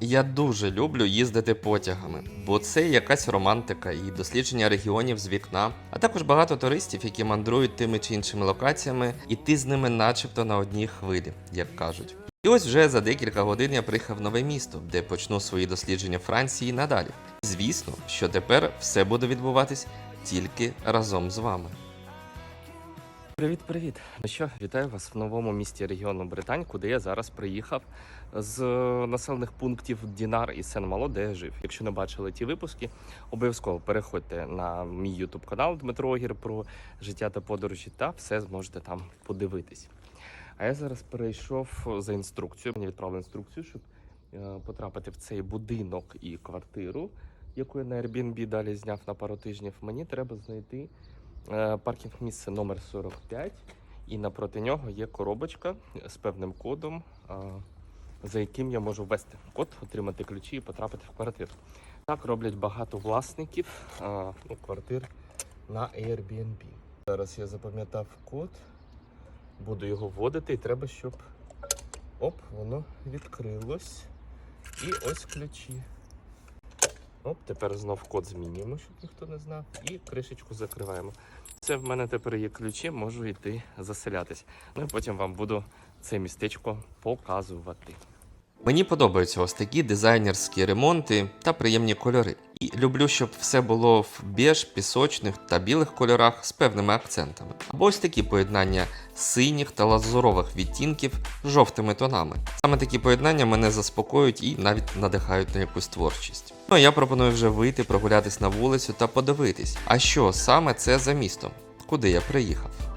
Я дуже люблю їздити потягами, бо це якась романтика і дослідження регіонів з вікна, а також багато туристів, які мандрують тими чи іншими локаціями, і ти з ними начебто на одній хвилі, як кажуть. І ось вже за декілька годин я приїхав в нове місто, де почну свої дослідження Франції надалі. Звісно, що тепер все буде відбуватись тільки разом з вами. Привіт, привіт! Ну що, вітаю вас в новому місті регіону Британь, куди я зараз приїхав з е, населених пунктів Дінар і Сен-Мало, де я жив. Якщо не бачили ті випуски, обов'язково переходьте на мій ютуб канал Дмитро Огір про життя та подорожі, та все зможете там подивитись. А я зараз перейшов за інструкцією. Мені відправили інструкцію, щоб е, потрапити в цей будинок і квартиру, яку я на Airbnb далі зняв на пару тижнів. Мені треба знайти паркінг місце номер 45, і напроти нього є коробочка з певним кодом, е, за яким я можу ввести код, отримати ключі і потрапити в квартиру. Так роблять багато власників е, ну, квартир на Airbnb. Зараз я запам'ятав код, буду його вводити, і треба, щоб оп, воно відкрилось. І ось ключі. Оп, тепер знов код змінюємо, щоб ніхто не знав. І кришечку закриваємо. Це в мене тепер є ключі, можу йти заселятись. Ну і потім вам буду це містечко показувати. Мені подобаються ось такі дизайнерські ремонти та приємні кольори. І люблю, щоб все було в біж, пісочних та білих кольорах з певними акцентами. Або ось такі поєднання синіх та лазурових відтінків з жовтими тонами. Саме такі поєднання мене заспокоюють і навіть надихають на якусь творчість. Ну а я пропоную вже вийти, прогулятись на вулицю та подивитись, а що саме це за місто, куди я приїхав.